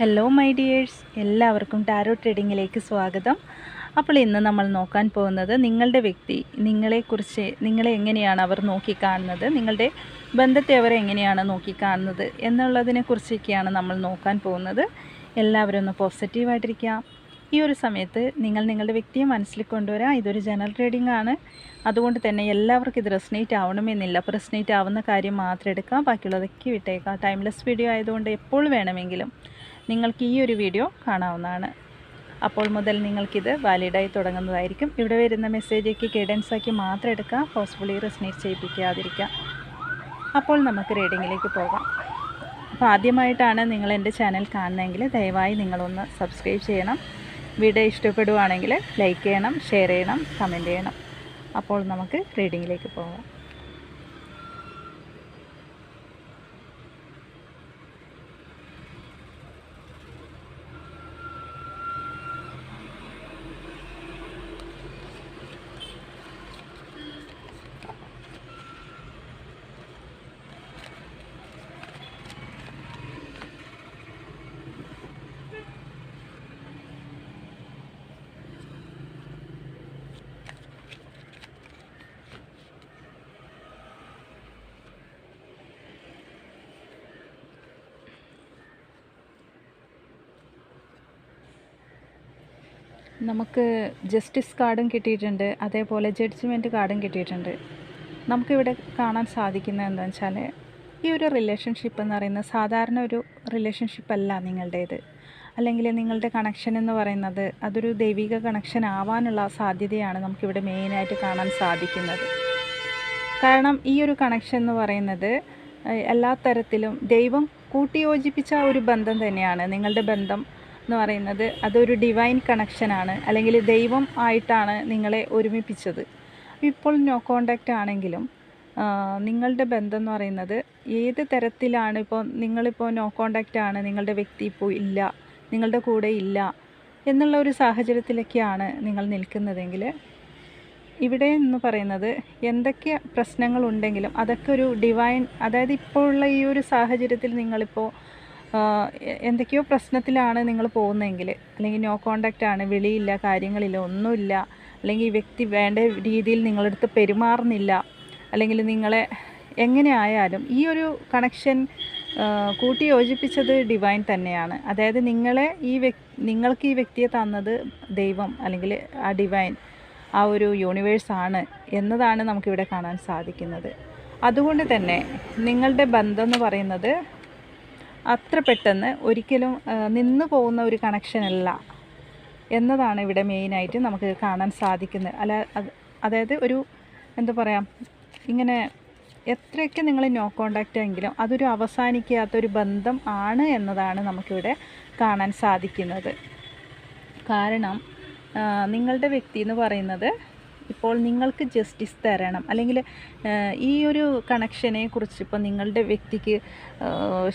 Hello my dears എല്ലാവർക്കും tarot ട്രേഡിങ്ങിലേക്ക് സ്വാഗതം. അപ്പോൾ ഇന്ന് നമ്മൾ നോക്കാൻ പോകുന്നത് നിങ്ങളുടെ വ്യക്തി നിങ്ങളെക്കുറിച്ച് നിങ്ങളെ എങ്ങനെയാണ് അവർ നോക്കിക്കാണുന്നത് നിങ്ങളുടെ ബന്ധത്തെ അവർ എങ്ങനെയാണ് നോക്കിക്കാണുന്നത് എന്നുള്ളതിനെക്കുറിച്ചൊക്കെയാണ് നമ്മൾ നോക്കാൻ പോകുന്നത്. എല്ലാവരും ഒന്ന് പോസിറ്റീവായിട്ടിരിക്കുക ഈ ഒരു സമയത്ത് നിങ്ങൾ നിങ്ങളുടെ വ്യക്തിയെ മനസ്സിൽ കൊണ്ടുവരാം ഇതൊരു ജനറൽ ട്രേഡിംഗ് ആണ്. അതുകൊണ്ട് തന്നെ എല്ലാവർക്കും ഇത് റെസ്നേറ്റ് ആവണമെന്നില്ല. അപ്പോൾ റെസ്നേറ്റ് ആവുന്ന കാര്യം മാത്രം എടുക്കാം. ബാക്കിയുള്ളതൊക്കെ വിട്ടേക്കാം. ടൈംലെസ് വീഡിയോ ആയതുകൊണ്ട് എപ്പോൾ വേണമെങ്കിലും നിങ്ങൾക്ക് ഈ ഒരു വീഡിയോ കാണാവുന്നതാണ്. അപ്പോൾ മുതൽ നിങ്ങൾക്കിത് വാലിഡായി തുടങ്ങുന്നതായിരിക്കും. ഇവിടെ വരുന്ന മെസ്സേജൊക്കെ ഗൈഡൻസ് ആക്കി മാത്രം എടുക്കുക ഫോഴ്സ്ഫുള്ളി റെസ്നേറ്റ് ചെയ്യിപ്പിക്കാതിരിക്കുക അപ്പോൾ നമുക്ക് റീഡിങ്ങിലേക്ക് പോകാം. അപ്പോൾ ആദ്യമായിട്ടാണ് നിങ്ങൾ എന്റെ ചാനൽ കാണുന്നതെങ്കിൽ ദയവായി നിങ്ങളൊന്ന് സബ്സ്ക്രൈബ് ചെയ്യണം. വീഡിയോ ഇഷ്ടപ്പെടുവാണെങ്കിൽ ലൈക്ക് ചെയ്യണം ഷെയർ ചെയ്യണം കമന്റ് ചെയ്യണം. അപ്പോൾ നമുക്ക് റീഡിങ്ങിലേക്ക് പോകാം. നമുക്ക് ജസ്റ്റിസ് കാർഡും കിട്ടിയിട്ടുണ്ട്. അതേപോലെ ജഡ്ജ്മെന്റ് കാർഡും കിട്ടിയിട്ടുണ്ട്. നമുക്കിവിടെ കാണാൻ സാധിക്കുന്നത് എന്താണെന്ന് വെച്ചാൽ ഈ ഒരു റിലേഷൻഷിപ്പ് എന്ന് പറയുന്നത് സാധാരണ ഒരു റിലേഷൻഷിപ്പ് അല്ല നിങ്ങളുടേത്. അല്ലെങ്കിൽ നിങ്ങളുടെ കണക്ഷൻ എന്ന് പറയുന്നത് അതൊരു ദൈവിക കണക്ഷൻ ആവാനുള്ള സാധ്യതയാണ് നമുക്കിവിടെ മെയിനായിട്ട് കാണാൻ സാധിക്കുന്നത്. കാരണം ഈ ഒരു കണക്ഷൻ എന്ന് പറയുന്നത് എല്ലാ തരത്തിലും ദൈവം കൂട്ടിയോജിപ്പിച്ച ഒരു ബന്ധം തന്നെയാണ്. നിങ്ങളുടെ ബന്ധം എന്ന് പറയുന്നത് അതൊരു ഡിവൈൻ കണക്ഷനാണ് അല്ലെങ്കിൽ ദൈവം ആയിട്ടാണ് നിങ്ങളെ ഒരുമിപ്പിച്ചത്. ഇപ്പോൾ നോ കോണ്ടാക്റ്റ് ആണെങ്കിലും നിങ്ങളുടെ ബന്ധം എന്ന് പറയുന്നത് ഏത് തരത്തിലാണ് ഇപ്പോൾ നിങ്ങളിപ്പോൾ നോ കോണ്ടാക്റ്റ് ആണ് നിങ്ങളുടെ വ്യക്തി ഇപ്പോൾ ഇല്ല നിങ്ങളുടെ കൂടെ ഇല്ല എന്നുള്ള ഒരു സാഹചര്യത്തിലൊക്കെയാണ് നിങ്ങൾ നിൽക്കുന്നതെങ്കിൽ ഇവിടെ എന്ന് പറയുന്നത് എന്തൊക്കെ പ്രശ്നങ്ങളുണ്ടെങ്കിലും അതൊക്കെ ഒരു ഡിവൈൻ അതായത് ഇപ്പോഴുള്ള ഈ ഒരു സാഹചര്യത്തിൽ നിങ്ങളിപ്പോൾ എന്തൊക്കെയോ പ്രശ്നത്തിലാണ് നിങ്ങൾ പോകുന്നതെങ്കിൽ അല്ലെങ്കിൽ നോ കോണ്ടാക്റ്റ് ആണ് വിളിയില്ല കാര്യങ്ങളില്ല ഒന്നുമില്ല അല്ലെങ്കിൽ ഈ വ്യക്തി വേണ്ട രീതിയിൽ നിങ്ങളെടുത്ത് പെരുമാറുന്നില്ല അല്ലെങ്കിൽ നിങ്ങളെ എങ്ങനെ ആയാലും ഈ ഒരു കണക്ഷൻ കൂട്ടി യോജിപ്പിച്ചത് ഡിവൈൻ തന്നെയാണ്. അതായത് നിങ്ങളെ ഈ വ്യക് നിങ്ങൾക്ക് ഈ വ്യക്തിയെ തന്നത് ദൈവം അല്ലെങ്കിൽ ആ ഡിവൈൻ ആ ഒരു യൂണിവേഴ്സാണ് എന്നതാണ് നമുക്കിവിടെ കാണാൻ സാധിക്കുന്നത്. അതുകൊണ്ട് തന്നെ നിങ്ങളുടെ ബന്ധം എന്ന് പറയുന്നത് അത്ര പെട്ടെന്ന് ഒരിക്കലും നിന്നു പോകുന്ന ഒരു കണക്ഷനല്ല എന്നതാണ് ഇവിടെ മെയിനായിട്ട് നമുക്ക് കാണാൻ സാധിക്കുന്നത്. അല്ല അതായത് ഒരു എന്താ പറയുക ഇങ്ങനെ എത്രയൊക്കെ നിങ്ങൾ നോ കോണ്ടാക്റ്റ് എങ്കിലും അതൊരു അവസാനിക്കാത്തൊരു ബന്ധം ആണ് എന്നതാണ് നമുക്കിവിടെ കാണാൻ സാധിക്കുന്നത്. കാരണം നിങ്ങളുടെ വ്യക്തി എന്ന് പറയുന്നത് ഇപ്പോൾ നിങ്ങൾക്ക് ജസ്റ്റിസ് തരണം. അല്ലെങ്കിൽ ഈ ഒരു കണക്ഷനെ കുറിച്ച് ഇപ്പോൾ നിങ്ങളുടെ വ്യക്തിക്ക്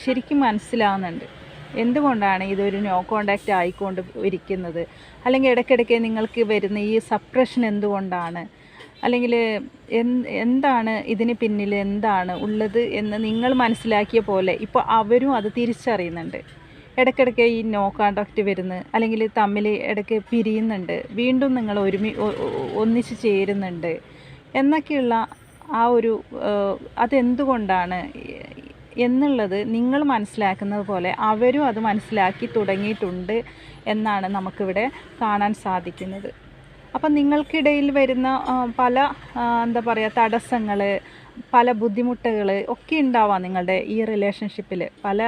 ശരിക്കും മനസ്സിലാവുന്നുണ്ട്. എന്തുകൊണ്ടാണ് ഇതൊരു നോ കോണ്ടാക്റ്റ് ആയിക്കൊണ്ട് ഇരിക്കുന്നത്? അല്ലെങ്കിൽ ഇടയ്ക്കിടയ്ക്ക് നിങ്ങൾക്ക് വരുന്ന ഈ സപ്രഷൻ എന്തുകൊണ്ടാണ്? അല്ലെങ്കിൽ എന്ത് എന്താണ് ഇതിന് പിന്നിൽ എന്താണ് ഉള്ളത് എന്ന് നിങ്ങൾ മനസ്സിലാക്കിയ പോലെ ഇപ്പോൾ അവരും അത് തിരിച്ചറിയുന്നുണ്ട്. ഇടയ്ക്കിടയ്ക്ക് ഈ നോ കോണ്ടാക്റ്റ് വരുന്നു അല്ലെങ്കിൽ തമ്മിൽ ഇടയ്ക്ക് പിരിയുന്നുണ്ട്. വീണ്ടും നിങ്ങൾ ഒരുമി ഒന്നിച്ച് ചേരുന്നുണ്ട്. എന്നൊക്കെയുള്ള ആ ഒരു അതെന്തുകൊണ്ടാണ്? എന്നുള്ളത് നിങ്ങൾ മനസ്സിലാക്കുന്നത് പോലെ അവരും അത് മനസ്സിലാക്കി തുടങ്ങിയിട്ടുണ്ട് എന്നാണ് നമുക്കിവിടെ കാണാൻ സാധിക്കുന്നത്. അപ്പം നിങ്ങൾക്കിടയിൽ വരുന്ന പല എന്താ പറയുക തടസ്സങ്ങൾ പല ബുദ്ധിമുട്ടുകൾ ഒക്കെ ഉണ്ടാവാം നിങ്ങളുടെ ഈ റിലേഷൻഷിപ്പിൽ പല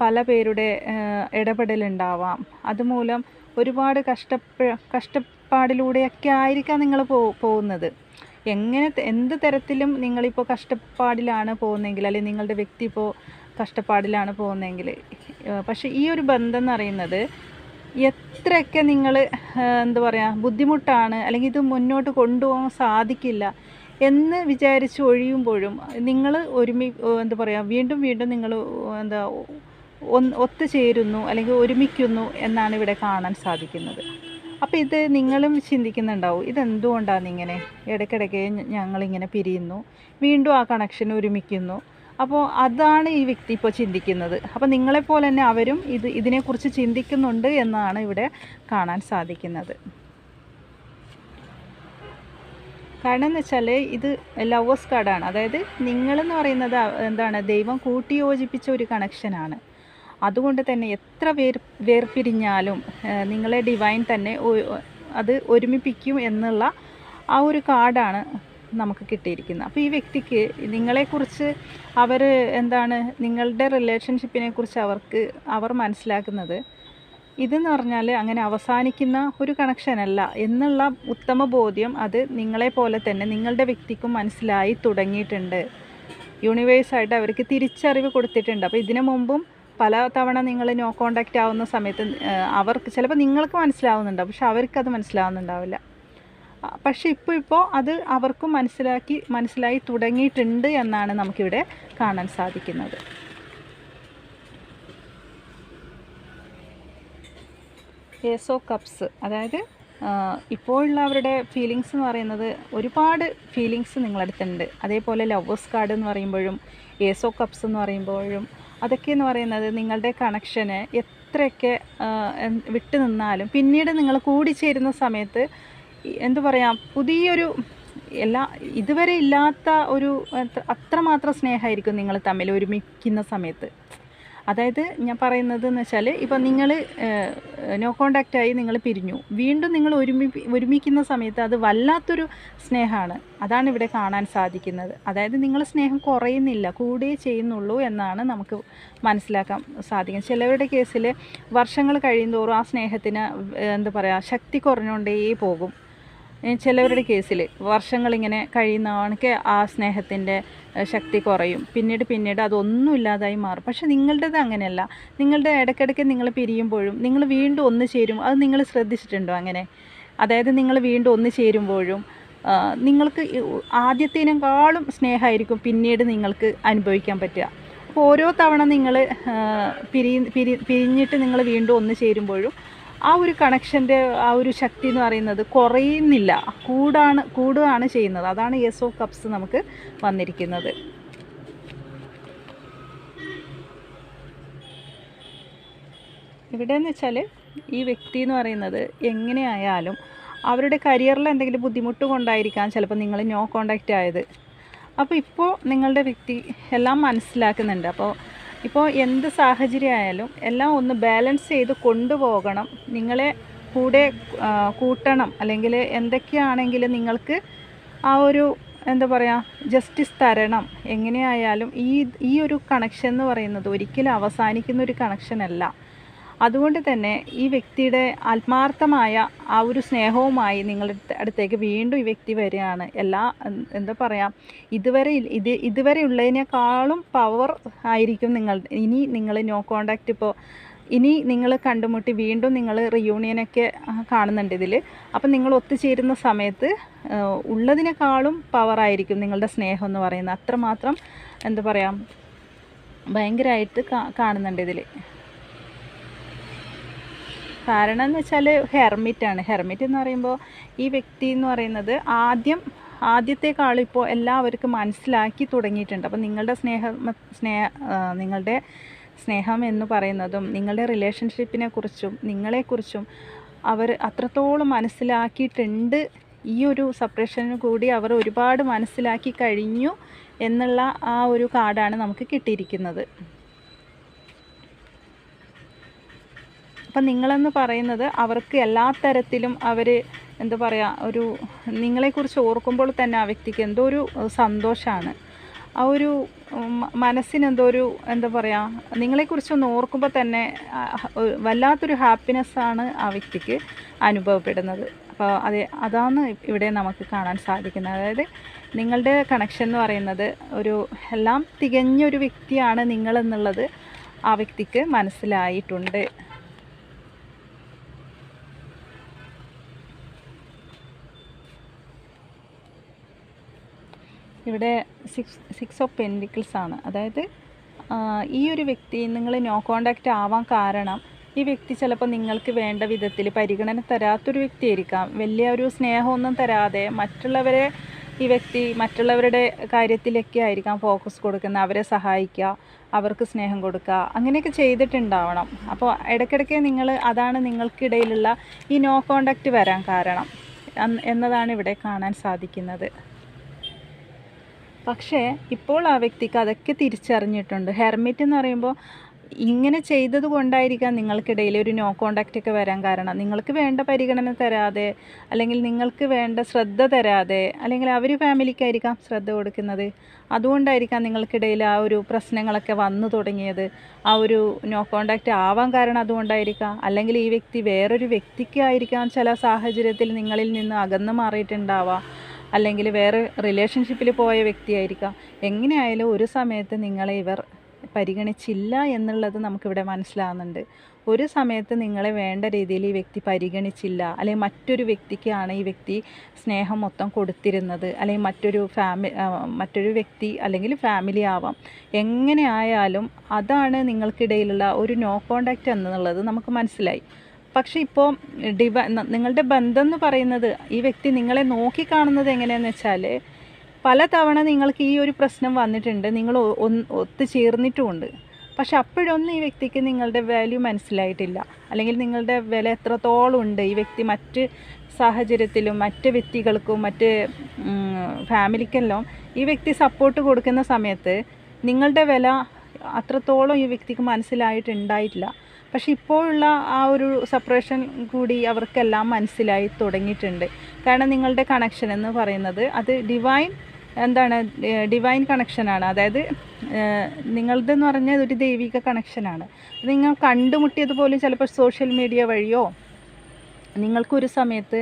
പല പേരുടെ ഇടപെടലുണ്ടാവാം. അതുമൂലം ഒരുപാട് കഷ്ടപ്പെ കഷ്ടപ്പാടിലൂടെയൊക്കെ ആയിരിക്കാം നിങ്ങൾ പോ പോകുന്നത്. എങ്ങനെ എന്ത് തരത്തിലും നിങ്ങളിപ്പോൾ കഷ്ടപ്പാടിലാണ് പോകുന്നതെങ്കിൽ അല്ലെങ്കിൽ നിങ്ങളുടെ വ്യക്തി ഇപ്പോൾ കഷ്ടപ്പാടിലാണ് പോകുന്നതെങ്കിൽ പക്ഷേ ഈ ഒരു ബന്ധം എന്ന് പറയുന്നത് എത്രയൊക്കെ നിങ്ങൾ എന്താ പറയുക ബുദ്ധിമുട്ടാണ് അല്ലെങ്കിൽ ഇത് മുന്നോട്ട് കൊണ്ടുപോകാൻ സാധിക്കില്ല എന്ന് വിചാരിച്ച് ഒഴിയുമ്പോഴും നിങ്ങൾ ഒരുമി എന്താ പറയുക വീണ്ടും വീണ്ടും നിങ്ങൾ എന്താ ഒത്തുചേരുന്നു അല്ലെങ്കിൽ ഒരുമിക്കുന്നു എന്നാണ് ഇവിടെ കാണാൻ സാധിക്കുന്നത്. അപ്പോൾ ഇത് നിങ്ങളും ചിന്തിക്കുന്നുണ്ടാവും ഇതെന്തുകൊണ്ടാണ് ഇങ്ങനെ? ഇടയ്ക്കിടയ്ക്ക് ഞങ്ങളിങ്ങനെ പിരിയുന്നു വീണ്ടും ആ കണക്ഷൻ ഒരുമിക്കുന്നു. അപ്പോൾ അതാണ് ഈ വ്യക്തി ഇപ്പോൾ ചിന്തിക്കുന്നത്. അപ്പോൾ നിങ്ങളെപ്പോലെ തന്നെ അവരും ഇത് ഇതിനെക്കുറിച്ച് ചിന്തിക്കുന്നുണ്ട് എന്നാണ് ഇവിടെ കാണാൻ സാധിക്കുന്നത്. കാരണം എന്ന് വെച്ചാൽ ഇത് ലവേഴ്സ് കാർഡാണ്. അതായത് നിങ്ങളെന്ന് പറയുന്നത് എന്താണ്? ദൈവം കൂട്ടിയോജിപ്പിച്ച ഒരു കണക്ഷനാണ് അതുകൊണ്ട് തന്നെ എത്ര വേർ വേർപിരിഞ്ഞാലും നിങ്ങളെ ഡിവൈൻ തന്നെ അത് ഒരുമിപ്പിക്കും എന്നുള്ള ആ ഒരു കാർഡാണ് നമുക്ക് കിട്ടിയിരിക്കുന്നത്. അപ്പോൾ ഈ വ്യക്തിക്ക് നിങ്ങളെക്കുറിച്ച് അവർ എന്താണ് നിങ്ങളുടെ റിലേഷൻഷിപ്പിനെ കുറിച്ച് അവർക്ക് അവർ മനസ്സിലാക്കുന്നത് ഇതെന്ന് പറഞ്ഞാൽ അങ്ങനെ അവസാനിക്കുന്ന ഒരു കണക്ഷനല്ല എന്നുള്ള ഉത്തമ ബോധ്യം അത് നിങ്ങളെ പോലെ തന്നെ നിങ്ങളുടെ വ്യക്തിക്കും മനസ്സിലായി തുടങ്ങിയിട്ടുണ്ട്. യൂണിവേഴ്സായിട്ട് അവർക്ക് തിരിച്ചറിവ് കൊടുത്തിട്ടുണ്ട്. അപ്പോൾ ഇതിനു മുമ്പും പല തവണ നിങ്ങൾ നോ കോണ്ടാക്റ്റ് ആവുന്ന സമയത്ത് അവർക്ക് ചിലപ്പോൾ നിങ്ങൾക്ക് മനസ്സിലാവുന്നുണ്ടാവും പക്ഷെ അവർക്കത് മനസ്സിലാവുന്നുണ്ടാവില്ല. പക്ഷെ ഇപ്പോൾ ഇപ്പോൾ അത് അവർക്കും മനസ്സിലാക്കി മനസ്സിലായി തുടങ്ങിയിട്ടുണ്ട് എന്നാണ് നമുക്കിവിടെ കാണാൻ സാധിക്കുന്നത്. ഏസോ കപ്സ് അതായത് ഇപ്പോഴുള്ള അവരുടെ ഫീലിങ്സ് എന്ന് പറയുന്നത് ഒരുപാട് ഫീലിങ്സ് നിങ്ങളടുത്തുണ്ട്. അതേപോലെ ലവേഴ്സ് കാർഡ് എന്ന് പറയുമ്പോഴും ഏസോ കപ്സ് എന്ന് പറയുമ്പോഴും അതൊക്കെ എന്ന് പറയുന്നത് നിങ്ങളുടെ കണക്ഷന് എത്രയൊക്കെ വിട്ടു നിന്നാലും പിന്നീട് നിങ്ങൾ കൂടിച്ചേരുന്ന സമയത്ത് എന്തു പറയാം പുതിയൊരു എല്ലാ ഇതുവരെ ഇല്ലാത്ത ഒരു അത്ര- അത്രമാത്രം സ്നേഹമായിരിക്കും നിങ്ങൾ തമ്മിൽ ഒരുമിക്കുന്ന സമയത്ത്. അതായത് ഞാൻ പറയുന്നത് എന്ന് വെച്ചാൽ ഇപ്പം നിങ്ങൾ നോ കോണ്ടാക്റ്റായി നിങ്ങൾ പിരിഞ്ഞു. വീണ്ടും നിങ്ങൾ ഒരുമി ഒരുമിക്കുന്ന സമയത്ത് അത് വല്ലാത്തൊരു സ്നേഹമാണ്. അതാണ് ഇവിടെ കാണാൻ സാധിക്കുന്നത്. അതായത് നിങ്ങൾ സ്നേഹം കുറയുന്നില്ല കൂടുകയേ ചെയ്യുന്നുള്ളൂ എന്നാണ് നമുക്ക് മനസ്സിലാക്കാൻ സാധിക്കും ചിലവരുടെ കേസിൽ വർഷങ്ങൾ കഴിയുന്തോറും ആ സ്നേഹത്തിന് എന്താ പറയുക ശക്തി കുറഞ്ഞുകൊണ്ടേ പോകും. ചിലവരുടെ കേസിൽ വർഷങ്ങളിങ്ങനെ കഴിയുന്നവണക്ക് ആ സ്നേഹത്തിന്റെ ശക്തി കുറയും. പിന്നീട് പിന്നീട് അതൊന്നും ഇല്ലാതായി മാറും. പക്ഷെ നിങ്ങളുടേത് അങ്ങനെയല്ല. നിങ്ങളുടെ ഇടയ്ക്കിടയ്ക്ക് നിങ്ങൾ പിരിയുമ്പോഴും നിങ്ങൾ വീണ്ടും ഒന്ന് ചേരും. അത് നിങ്ങൾ ശ്രദ്ധിച്ചിട്ടുണ്ടോ അങ്ങനെ? അതായത് നിങ്ങൾ വീണ്ടും ഒന്ന് ചേരുമ്പോഴും നിങ്ങൾക്ക് ആദ്യത്തേനേക്കാളും സ്നേഹമായിരിക്കും പിന്നീട് നിങ്ങൾക്ക് അനുഭവിക്കാൻ പറ്റുക. അപ്പോൾ ഓരോ തവണ നിങ്ങൾ പിരി പിരി പിരിഞ്ഞിട്ട് നിങ്ങൾ വീണ്ടും ഒന്ന് ചേരുമ്പോഴും ആ ഒരു കണക്ഷന്റെ ആ ഒരു ശക്തി എന്ന് പറയുന്നത് കുറയുന്നില്ല. കൂടാണ് കൂടുകയാണ് ചെയ്യുന്നത്. അതാണ് യെസ് ഓഫ് കപ്സ് നമുക്ക് വന്നിരിക്കുന്നത്. ഇവിടെ എന്ന് വെച്ചാൽ ഈ വ്യക്തി എന്ന് പറയുന്നത് എങ്ങനെയായാലും അവരുടെ കരിയറിൽ എന്തെങ്കിലും ബുദ്ധിമുട്ട് കൊണ്ടായിരിക്കാം ചിലപ്പോൾ നിങ്ങൾ നോ കോണ്ടാക്റ്റ് ആയത്. അപ്പോൾ ഇപ്പോൾ നിങ്ങളുടെ വ്യക്തി എല്ലാം മനസ്സിലാക്കുന്നുണ്ട്. അപ്പോൾ ഇപ്പോൾ എന്ത് സാഹചര്യമായാലും എല്ലാം ഒന്ന് ബാലൻസ് ചെയ്ത് കൊണ്ടുപോകണം. നിങ്ങളെ കൂടെ കൂട്ടണം. അല്ലെങ്കിൽ എന്തൊക്കെയാണെങ്കിലും നിങ്ങൾക്ക് ആ ഒരു എന്താ പറയുക ജസ്റ്റിസ് തരണം. എങ്ങനെയായാലും ഈ ഈ ഒരു കണക്ഷൻ എന്ന് പറയുന്നത് ഒരിക്കലും അവസാനിക്കുന്ന ഒരു കണക്ഷൻ അല്ല. അതുകൊണ്ട് തന്നെ ഈ വ്യക്തിയുടെ ആത്മാർത്ഥമായ ആ ഒരു സ്നേഹവുമായി നിങ്ങളുടെ അടുത്തേക്ക് വീണ്ടും ഈ വ്യക്തി വരികയാണ്. എല്ലാ എന്താ പറയുക ഇതുവരെ ഇത് ഇതുവരെ ഉള്ളതിനേക്കാളും പവർ ആയിരിക്കും നിങ്ങൾ. ഇനി നിങ്ങൾ നോ കോണ്ടാക്റ്റ് ഇപ്പോൾ ഇനി നിങ്ങൾ കണ്ടുമുട്ടി വീണ്ടും നിങ്ങൾ റിയൂണിയനൊക്കെ കാണുന്നുണ്ട് ഇതിൽ അപ്പം നിങ്ങൾ ഒത്തുചേരുന്ന സമയത്ത് ഉള്ളതിനേക്കാളും പവറായിരിക്കും നിങ്ങളുടെ സ്നേഹം എന്ന് പറയുന്നത്. അത്രമാത്രം എന്താ പറയുക ഭയങ്കരമായിട്ട് കാണുന്നുണ്ട് ഇതിൽ കാരണം എന്ന് വെച്ചാൽ ഹെർമിറ്റാണ് ഹെർമിറ്റ് എന്ന് പറയുമ്പോൾ ഈ വ്യക്തി എന്ന് പറയുന്നത് ആദ്യം ആദ്യത്തെക്കാളും ഇപ്പോൾ എല്ലാവർക്കും മനസ്സിലാക്കി തുടങ്ങിയിട്ടുണ്ട്. അപ്പോൾ നിങ്ങളുടെ സ്നേഹ സ്നേഹ നിങ്ങളുടെ സ്നേഹം എന്ന് പറയുന്നതും നിങ്ങളുടെ റിലേഷൻഷിപ്പിനെ കുറിച്ചും നിങ്ങളെക്കുറിച്ചും അവർ അത്രത്തോളം മനസ്സിലാക്കിയിട്ടുണ്ട്. ഈ ഒരു സപ്രഷന് കൂടി അവർ ഒരുപാട് മനസ്സിലാക്കി കഴിഞ്ഞു എന്നുള്ള ആ ഒരു കാർഡാണ് നമുക്ക് കിട്ടിയിരിക്കുന്നത്. അപ്പം നിങ്ങളെന്ന് പറയുന്നത് അവർക്ക് എല്ലാ തരത്തിലും അവർ എന്താ പറയുക ഒരു നിങ്ങളെക്കുറിച്ച് ഓർക്കുമ്പോൾ തന്നെ ആ വ്യക്തിക്ക് എന്തോ ഒരു സന്തോഷമാണ്. ആ ഒരു മനസ്സിനെന്തോ ഒരു എന്താ പറയുക നിങ്ങളെക്കുറിച്ചൊന്ന് ഓർക്കുമ്പോൾ തന്നെ വല്ലാത്തൊരു ഹാപ്പിനെസ്സാണ് ആ വ്യക്തിക്ക് അനുഭവപ്പെടുന്നത്. അപ്പോൾ അത് അതാണ് ഇവിടെ നമുക്ക് കാണാൻ സാധിക്കുന്നത്. അതായത് നിങ്ങളുടെ കണക്ഷൻ എന്ന് പറയുന്നത് ഒരു എല്ലാം തികഞ്ഞൊരു വ്യക്തിയാണ് നിങ്ങളെന്നുള്ളത് ആ വ്യക്തിക്ക് മനസ്സിലായിട്ടുണ്ട്. ഇവിടെ സിക്സ് സിക്സ് ഓഫ് പെൻഡിക്കിൾസ് ആണ്. അതായത് ഈ ഒരു വ്യക്തി നിങ്ങൾ നോ കോണ്ടാക്റ്റ് ആവാൻ കാരണം ഈ വ്യക്തി ചിലപ്പോൾ നിങ്ങൾക്ക് വേണ്ട വിധത്തിൽ പരിഗണന തരാത്തൊരു വ്യക്തിയായിരിക്കാം. വലിയ ഒരു സ്നേഹമൊന്നും തരാതെ മറ്റുള്ളവരെ ഈ വ്യക്തി മറ്റുള്ളവരുടെ കാര്യത്തിലൊക്കെ ആയിരിക്കാം ഫോക്കസ് കൊടുക്കുന്ന അവരെ സഹായിക്കുക അവർക്ക് സ്നേഹം കൊടുക്കുക അങ്ങനെയൊക്കെ ചെയ്തിട്ടുണ്ടാവണം. അപ്പോൾ ഇടയ്ക്കിടയ്ക്ക് നിങ്ങൾ അതാണ് നിങ്ങൾക്കിടയിലുള്ള ഈ നോ കോണ്ടാക്റ്റ് വരാൻ കാരണം. എന്നതാണ് ഇവിടെ കാണാൻ സാധിക്കുന്നത്. പക്ഷേ ഇപ്പോൾ ആ വ്യക്തിക്ക് അതൊക്കെ തിരിച്ചറിഞ്ഞിട്ടുണ്ട്. ഹെർമിറ്റ് എന്ന് പറയുമ്പോൾ ഇങ്ങനെ ചെയ്തത് കൊണ്ടായിരിക്കാം നിങ്ങൾക്കിടയിൽ ഒരു നോ കോണ്ടാക്റ്റ് ഒക്കെ വരാൻ കാരണം. നിങ്ങൾക്ക് വേണ്ട പരിഗണന തരാതെ അല്ലെങ്കിൽ നിങ്ങൾക്ക് വേണ്ട ശ്രദ്ധ തരാതെ അല്ലെങ്കിൽ അവർ ഫാമിലിക്കായിരിക്കാം ശ്രദ്ധ കൊടുക്കുന്നത്. അതുകൊണ്ടായിരിക്കാം നിങ്ങൾക്കിടയിൽ ആ ഒരു പ്രശ്നങ്ങളൊക്കെ വന്നു തുടങ്ങിയത്. ആ ഒരു നോ കോണ്ടാക്റ്റ് ആവാൻ കാരണം അതുകൊണ്ടായിരിക്കാം. അല്ലെങ്കിൽ ഈ വ്യക്തി വേറൊരു വ്യക്തിക്കായിരിക്കാം ചില സാഹചര്യത്തിൽ നിങ്ങളിൽ നിന്ന് അകന്നു മാറിയിട്ടുണ്ടാവാം. അല്ലെങ്കിൽ വേറെ റിലേഷൻഷിപ്പിൽ പോയ വ്യക്തിയായിരിക്കാം. എങ്ങനെയായാലും ഒരു സമയത്ത് നിങ്ങളെ ഇവർ പരിഗണിച്ചില്ല എന്നുള്ളത് നമുക്കിവിടെ മനസ്സിലാകുന്നുണ്ട് ഒരു സമയത്ത് നിങ്ങളെ വേണ്ട രീതിയിൽ ഈ വ്യക്തി പരിഗണിച്ചില്ല അല്ലെങ്കിൽ മറ്റൊരു വ്യക്തിക്കാണ് ഈ വ്യക്തി സ്നേഹം മൊത്തം കൊടുത്തിരുന്നത് അല്ലെങ്കിൽ മറ്റൊരു ഫാമി മറ്റൊരു വ്യക്തി അല്ലെങ്കിൽ ഫാമിലി ആവാം. എങ്ങനെ ആയാലും അതാണ് നിങ്ങൾക്കിടയിലുള്ള ഒരു നോ കോണ്ടാക്റ്റ് എന്നുള്ളത് നമുക്ക് മനസ്സിലായി. പക്ഷേ ഇപ്പോൾ ഡിവ നിങ്ങളുടെ ബന്ധം എന്ന് പറയുന്നത് ഈ വ്യക്തി നിങ്ങളെ നോക്കിക്കാണുന്നത് എങ്ങനെയാണെന്ന് വെച്ചാൽ പല തവണ നിങ്ങൾക്ക് ഈ ഒരു പ്രശ്നം വന്നിട്ടുണ്ട് നിങ്ങൾ ഒത്തുചേർന്നിട്ടുമുണ്ട്. പക്ഷെ അപ്പോഴൊന്നും ഈ വ്യക്തിക്ക് നിങ്ങളുടെ വാല്യൂ മനസ്സിലായിട്ടില്ല. അല്ലെങ്കിൽ നിങ്ങളുടെ വില എത്രത്തോളം ഉണ്ട് ഈ വ്യക്തി മറ്റ് സാഹചര്യത്തിലും മറ്റ് വ്യക്തികൾക്കും മറ്റ് ഫാമിലിക്കെല്ലാം ഈ വ്യക്തി സപ്പോർട്ട് കൊടുക്കുന്ന സമയത്ത് നിങ്ങളുടെ വില അത്രത്തോളം ഈ വ്യക്തിക്ക് മനസ്സിലായിട്ടുണ്ടായിട്ടില്ല. പക്ഷെ ഇപ്പോഴുള്ള ആ ഒരു സെപ്പറേഷൻ കൂടി അവർക്കെല്ലാം മനസ്സിലായി തുടങ്ങിയിട്ടുണ്ട്. കാരണം നിങ്ങളുടെ കണക്ഷൻ എന്ന് പറയുന്നത് അത് ഡിവൈൻ എന്താണ് ഡിവൈൻ കണക്ഷനാണ് അതായത് നിങ്ങളതെന്ന് പറഞ്ഞാൽ ഒരു ദൈവിക കണക്ഷനാണ് നിങ്ങൾ കണ്ടുമുട്ടിയത് പോലും ചിലപ്പോൾ സോഷ്യൽ മീഡിയ വഴിയോ നിങ്ങൾക്കൊരു സമയത്ത്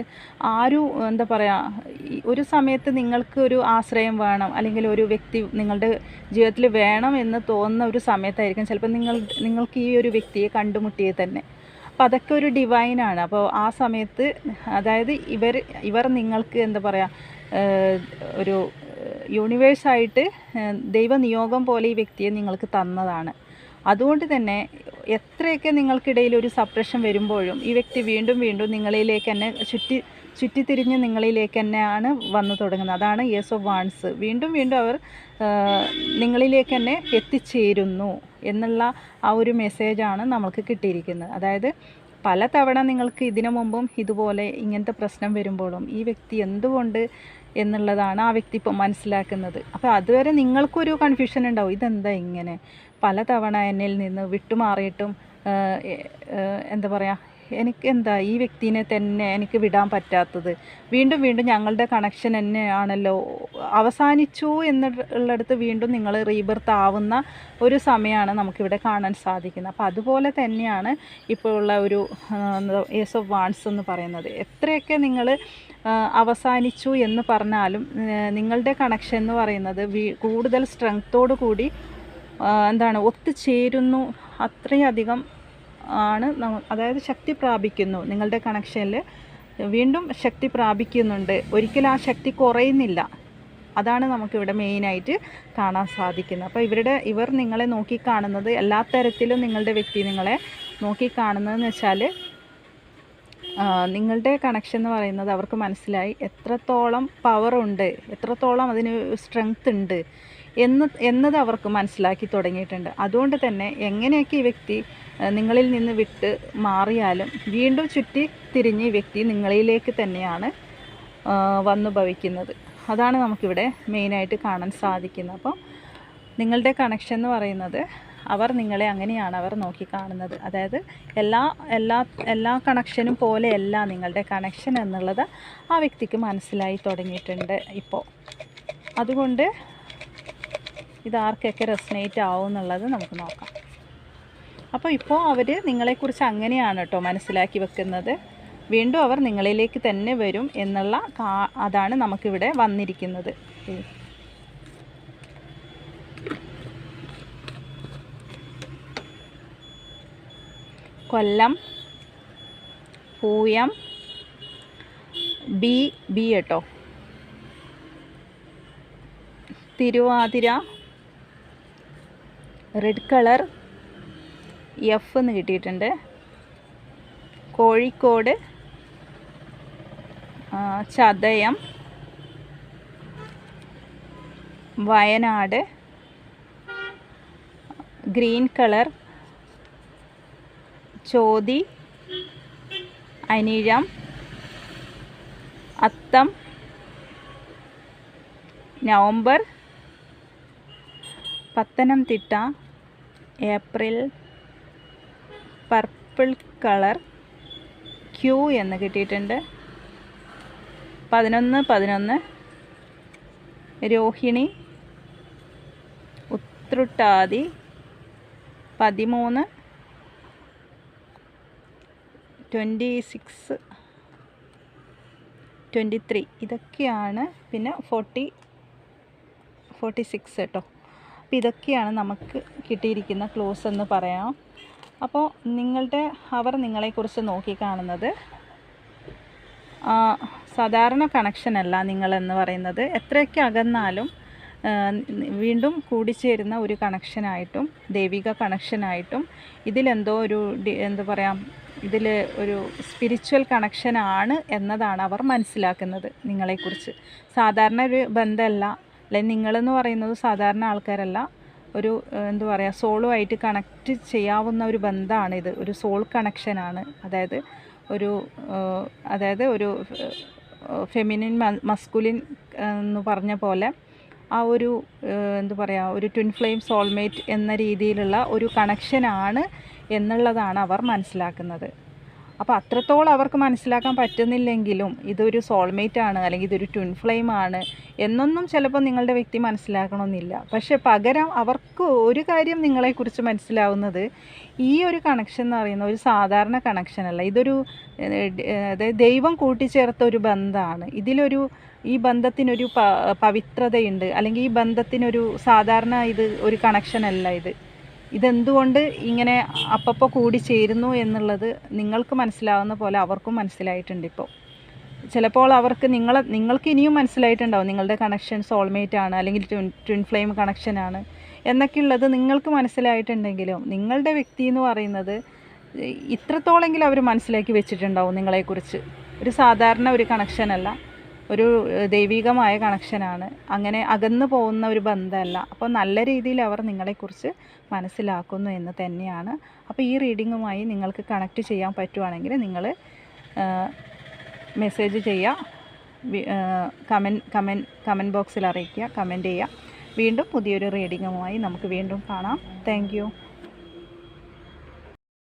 ആരും എന്താ പറയുക ഒരു സമയത്ത് നിങ്ങൾക്ക് ഒരു ആശ്രയം വേണം അല്ലെങ്കിൽ ഒരു വ്യക്തി നിങ്ങളുടെ ജീവിതത്തിൽ വേണം എന്ന് തോന്നുന്ന ഒരു സമയത്തായിരിക്കും ചിലപ്പോൾ നിങ്ങൾ നിങ്ങൾക്ക് ഈ ഒരു വ്യക്തിയെ കണ്ടുമുട്ടിയേ തന്നെ. അപ്പോൾ അതൊക്കെ ഒരു ഡിവൈനാണ് അപ്പോൾ ആ സമയത്ത് അതായത് ഇവർ ഇവർ നിങ്ങൾക്ക് എന്താ പറയുക ഒരു യൂണിവേഴ്സായിട്ട് ദൈവനിയോഗം പോലെ ഈ വ്യക്തിയെ നിങ്ങൾക്ക് തന്നതാണ്. അതുകൊണ്ട് തന്നെ എത്രയൊക്കെ നിങ്ങൾക്കിടയിൽ ഒരു സപ്രഷൻ വരുമ്പോഴും ഈ വ്യക്തി വീണ്ടും വീണ്ടും നിങ്ങളിലേക്ക് തന്നെ ചുറ്റി ചുറ്റിത്തിരിഞ്ഞ് നിങ്ങളിലേക്ക് തന്നെയാണ് വന്നു തുടങ്ങുന്നത്. അതാണ് യേസ് ഓഫ് വാൺസ് വീണ്ടും വീണ്ടും അവർ നിങ്ങളിലേക്ക് തന്നെ എത്തിച്ചേരുന്നു എന്നുള്ള ആ ഒരു മെസ്സേജാണ് നമ്മൾക്ക് കിട്ടിയിരിക്കുന്നത്. അതായത് പല തവണ നിങ്ങൾക്ക് ഇതിനു മുമ്പും ഇതുപോലെ ഇങ്ങനത്തെ പ്രശ്നം വരുമ്പോഴും ഈ വ്യക്തി എന്തുകൊണ്ട് എന്നുള്ളതാണ് ആ വ്യക്തി ഇപ്പം മനസ്സിലാക്കുന്നത്. അപ്പോൾ അതുവരെ നിങ്ങൾക്കൊരു കൺഫ്യൂഷൻ ഉണ്ടാവും. ഇതെന്താ ഇങ്ങനെ? പലതവണ എന്നിൽ നിന്ന് വിട്ടുമാറിയിട്ടും എന്താ പറയുക എനിക്ക് എന്താ ഈ വ്യക്തിനെ തന്നെ എനിക്ക് വിടാൻ പറ്റാത്തത്. വീണ്ടും വീണ്ടും ഞങ്ങളുടെ കണക്ഷൻ തന്നെയാണല്ലോ. അവസാനിച്ചു എന്നുള്ളടത്ത് വീണ്ടും നിങ്ങൾ റീബർത്ത് ആവുന്ന ഒരു സമയമാണ് നമുക്കിവിടെ കാണാൻ സാധിക്കുന്നത്. അപ്പോൾ അതുപോലെ തന്നെയാണ് ഇപ്പോൾ ഉള്ള ഒരു ഏസ് ഓഫ് വാൺസ് എന്ന് പറയുന്നത്. എത്രയൊക്കെ നിങ്ങൾ അവസാനിച്ചു എന്ന് പറഞ്ഞാലും നിങ്ങളുടെ കണക്ഷൻ എന്ന് പറയുന്നത് കൂടുതൽ സ്ട്രെങ്ത്തോടു കൂടി എന്താണ് ഒത്തുചേരുന്നു അത്രയധികം ആണ് അതായത് ശക്തി പ്രാപിക്കുന്നു. നിങ്ങളുടെ കണക്ഷനിൽ വീണ്ടും ശക്തി പ്രാപിക്കുന്നുണ്ട്. ഒരിക്കലും ആ ശക്തി കുറയുന്നില്ല. അതാണ് നമുക്കിവിടെ മെയിനായിട്ട് കാണാൻ സാധിക്കുന്നത്. അപ്പോൾ ഇവരുടെ ഇവർ നിങ്ങളെ നോക്കിക്കാണുന്നത് എല്ലാ തരത്തിലും നിങ്ങളുടെ വ്യക്തി നിങ്ങളെ നോക്കിക്കാണുന്നതെന്ന് വെച്ചാൽ നിങ്ങളുടെ കണക്ഷൻ എന്ന് പറയുന്നത് അവർക്ക് മനസ്സിലായി എത്രത്തോളം പവറുണ്ട് എത്രത്തോളം അതിന് സ്ട്രെങ്ത് ഉണ്ട്. എന്ന് എന്നത് അവർക്ക് മനസ്സിലാക്കി തുടങ്ങിയിട്ടുണ്ട്. അതുകൊണ്ട് തന്നെ എങ്ങനെയൊക്കെ ഈ വ്യക്തി നിങ്ങളിൽ നിന്ന് വിട്ട് മാറിയാലും വീണ്ടും ചുറ്റി തിരിഞ്ഞ് ഈ വ്യക്തി നിങ്ങളിലേക്ക് തന്നെയാണ് വന്നു ഭവിക്കുന്നത്. അതാണ് നമുക്കിവിടെ മെയിനായിട്ട് കാണാൻ സാധിക്കുന്നത്. അപ്പോൾ നിങ്ങളുടെ കണക്ഷൻ എന്ന് പറയുന്നത് അവർ നിങ്ങളെ അങ്ങനെയാണ് അവർ നോക്കി കാണുന്നത്. അതായത് എല്ലാ എല്ലാ എല്ലാ കണക്ഷനും പോലെയല്ല നിങ്ങളുടെ കണക്ഷൻ എന്നുള്ളത് ആ വ്യക്തിക്ക് മനസ്സിലായി തുടങ്ങിയിട്ടുണ്ട് ഇപ്പോൾ. അതുകൊണ്ട് ഇത് ആർക്കൊക്കെ റെസനേറ്റ് ആവും എന്നുള്ളത് നമുക്ക് നോക്കാം. അപ്പോൾ ഇപ്പോൾ അവർ നിങ്ങളെക്കുറിച്ച് അങ്ങനെയാണ് കേട്ടോ മനസ്സിലാക്കി വെക്കുന്നത്. വീണ്ടും അവർ നിങ്ങളിലേക്ക് തന്നെ വരും എന്നുള്ള അതാണ് നമുക്കിവിടെ വന്നിരിക്കുന്നത്. കൊല്ലം പൂയം ബി ബി കേട്ടോ. തിരുവാതിര റെഡ് കളർ എഫ് എന്ന് കിട്ടിയിട്ടുണ്ട്. കോഴിക്കോട് ചതയം വയനാട് ഗ്രീൻ കളർ ചോതി അനിഴം അത്തം November Pathanamthitta April purple colour Q എന്ന് കിട്ടിയിട്ടുണ്ട്. പതിനൊന്ന് പതിനൊന്ന് രോഹിണി ഉത്രുട്ടാതി പതിമൂന്ന് ട്വന്റി സിക്സ് ട്വന്റി ത്രീ. ഇതൊക്കെയാണ് പിന്നെ ഫോർട്ടി ഫോർട്ടി സിക്സ് കേട്ടോ. അപ്പോൾ ഇതൊക്കെയാണ് നമുക്ക് കിട്ടിയിരിക്കുന്ന ക്ലോസ് എന്ന് പറയാം. അപ്പോൾ നിങ്ങളുടെ അവർ നിങ്ങളെക്കുറിച്ച് നോക്കിക്കാണുന്നത് കാണുന്നത്. സാധാരണ കണക്ഷനല്ല നിങ്ങളെന്ന് പറയുന്നത്. എത്രയൊക്കെ അകന്നാലും വീണ്ടും കൂടിച്ചേരുന്ന ഒരു കണക്ഷനായിട്ടും ദൈവിക കണക്ഷനായിട്ടും ഇതിലെന്തോ ഒരു എന്താ പറയുക ഇതിൽ ഒരു സ്പിരിച്വൽ കണക്ഷനാണ് എന്നതാണ് അവർ മനസ്സിലാക്കുന്നത് നിങ്ങളെക്കുറിച്ച് സാധാരണ ഒരു ബന്ധമല്ല അല്ലെങ്കിൽ നിങ്ങളെന്ന് പറയുന്നത് സാധാരണ ആൾക്കാരല്ല. ഒരു എന്താ പറയുക സോളുമായിട്ട് കണക്റ്റ് ചെയ്യാവുന്ന ഒരു ബന്ധമാണിത് ഒരു സോൾ കണക്ഷനാണ്. അതായത് ഒരു അതായത് ഒരു ഫെമിനിൻ മസ്കുലിൻ എന്ന് പറഞ്ഞ പോലെ ആ ഒരു എന്താ പറയുക ഒരു ട്വിൻ ഫ്ലെയിം സോൾമേറ്റ് എന്ന രീതിയിലുള്ള ഒരു കണക്ഷനാണ് എന്നുള്ളതാണ് അവർ മനസ്സിലാക്കുന്നത്. അപ്പോൾ അത്രത്തോളം അവർക്ക് മനസ്സിലാക്കാൻ പറ്റുന്നില്ലെങ്കിലും ഇതൊരു സോൾമേറ്റ് ആണ് അല്ലെങ്കിൽ ഇതൊരു ട്വിൻ ഫ്ലെയിം ആണ് എന്നൊന്നും ചിലപ്പോൾ നിങ്ങളുടെ വ്യക്തി മനസ്സിലാക്കണമെന്നില്ല. പക്ഷെ പകരം അവർക്ക് ഒരു കാര്യം നിങ്ങളെക്കുറിച്ച് മനസ്സിലാവുന്നത് ഈ ഒരു കണക്ഷൻ എന്ന് പറയുന്ന ഒരു സാധാരണ കണക്ഷൻ അല്ല. ഇതൊരു അതായത് ദൈവം കൂട്ടിച്ചേർത്ത ഒരു ബന്ധമാണ്. ഇതിലൊരു ഈ ബന്ധത്തിനൊരു പവിത്രതയുണ്ട് അല്ലെങ്കിൽ ഈ ബന്ധത്തിനൊരു സാധാരണ ഇത് ഒരു കണക്ഷൻ അല്ല ഇത്. ഇതെന്തുകൊണ്ട് ഇങ്ങനെ അപ്പപ്പോൾ കൂടി ചേരുന്നു എന്നുള്ളത് നിങ്ങൾക്ക് മനസ്സിലാവുന്ന പോലെ അവർക്കും മനസ്സിലായിട്ടുണ്ട് ഇപ്പോൾ ചിലപ്പോൾ അവർക്ക് നിങ്ങൾ നിങ്ങൾക്ക് ഇനിയും മനസ്സിലായിട്ടുണ്ടാവും നിങ്ങളുടെ കണക്ഷൻ സോൾമേറ്റ് ആണ് അല്ലെങ്കിൽ ട്വിൻ ട്വിൻ ഫ്ലെയിം കണക്ഷനാണ് എന്നൊക്കെയുള്ളത് നിങ്ങൾക്ക് മനസ്സിലായിട്ടുണ്ടെങ്കിലും നിങ്ങളുടെ വ്യക്തി എന്ന് പറയുന്നത് ഇത്രത്തോളെങ്കിലും അവർ മനസ്സിലാക്കി വെച്ചിട്ടുണ്ടാവും നിങ്ങളെക്കുറിച്ച്. ഒരു സാധാരണ ഒരു കണക്ഷനല്ല ഒരു ദൈവികമായ കണക്ഷനാണ്. അങ്ങനെ അകന്നു പോകുന്ന ഒരു ബന്ധമല്ല. അപ്പോൾ നല്ല രീതിയിൽ അവർ നിങ്ങളെക്കുറിച്ച് മനസ്സിലാക്കുന്നു എന്ന് തന്നെയാണ്. അപ്പോൾ ഈ റീഡിങ്ങുമായി നിങ്ങൾക്ക് കണക്റ്റ് ചെയ്യാൻ പറ്റുവാണെങ്കിൽ നിങ്ങൾ മെസ്സേജ് ചെയ്യുക കമന്റ് കമന്റ് കമന്റ് ബോക്സിൽ അറിയിക്കുക കമന്റ് ചെയ്യുക. വീണ്ടും പുതിയൊരു റീഡിങ്ങുമായി നമുക്ക് വീണ്ടും കാണാം. താങ്ക്